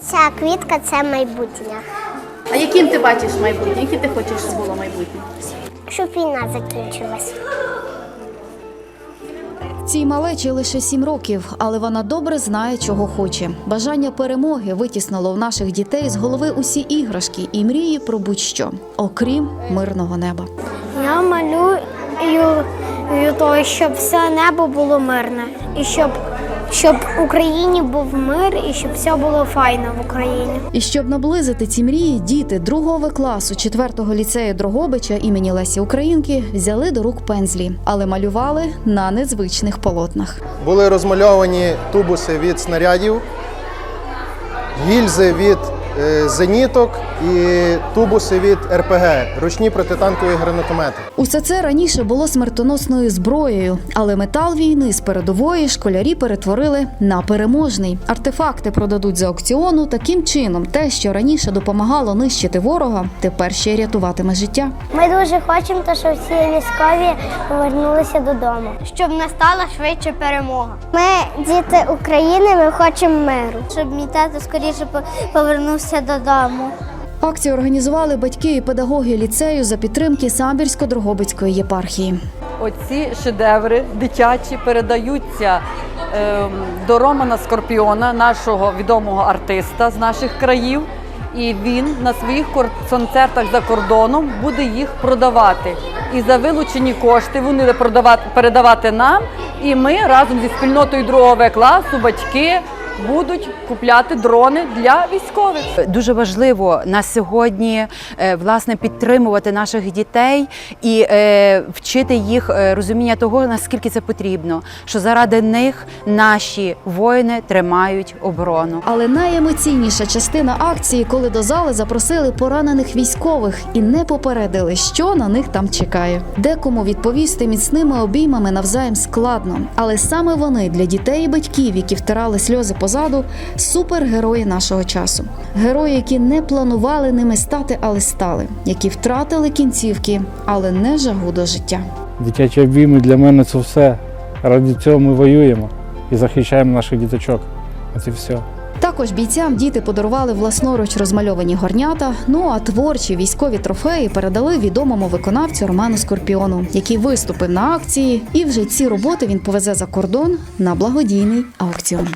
Ця квітка це майбутнє. А яким ти бачиш майбутнє? Яке ти хочеш, щоб було майбутнє? Щоб війна закінчилась. Цій малечі лише сім років, але вона добре знає, чого хоче. Бажання перемоги витіснило в наших дітей з голови усі іграшки і мрії про будь-що, окрім мирного неба. Я малюю то, щоб все небо було мирне. І щоб, щоб в Україні був мир і щоб все було файно в Україні. І щоб наблизити ці мрії, діти другого класу 4-го ліцею Дрогобича імені Лесі Українки взяли до рук пензлі, але малювали на незвичних полотнах. Були розмальовані тубуси від снарядів, гільзи від зеніток і тубуси від РПГ, ручні протитанкові гранатомети. Усе це раніше було смертоносною зброєю, але метал війни з передової школярі перетворили на переможний. Артефакти продадуть за аукціону. Таким чином, те, що раніше допомагало нищити ворога, тепер ще й рятуватиме життя. Ми дуже хочемо, то, щоб всі військові повернулися додому. Щоб настала швидше перемога. Ми діти України, ми хочемо миру. Щоб мій тато скоріше повернувся додому. Акцію організували батьки і педагоги ліцею за підтримки Самбірсько-Дрогобицької єпархії. Оці шедеври дитячі передаються ем, до Романа Скорпіона, нашого відомого артиста з наших країв. І він на своїх концертах за кордоном буде їх продавати. І за вилучені кошти вони буде продавати, передавати нам. І ми разом зі спільнотою другого класу, батьки будуть купляти дрони для військових. Дуже важливо на сьогодні е, власне підтримувати наших дітей і е, вчити їх е, розуміння того, наскільки це потрібно, що заради них наші воїни тримають оборону. Але найемоційніша частина акції, коли до зали запросили поранених військових і не попередили, що на них там чекає. Декому відповісти міцними обіймами навзаєм складно, але саме вони для дітей і батьків, які втирали сльози позаду, супергерої нашого часу. Герої, які не планували ними стати, але стали, які втратили кінцівки, але не жагу до життя. Дитячі обійми для мене це все. Ради цього ми воюємо і захищаємо наших діточок. І все. Також бійцям діти подарували власноруч розмальовані горнята. Ну а творчі військові трофеї передали відомому виконавцю Роману Скорпіону, який виступив на акції. І вже ці роботи він повезе за кордон на благодійний аукціон.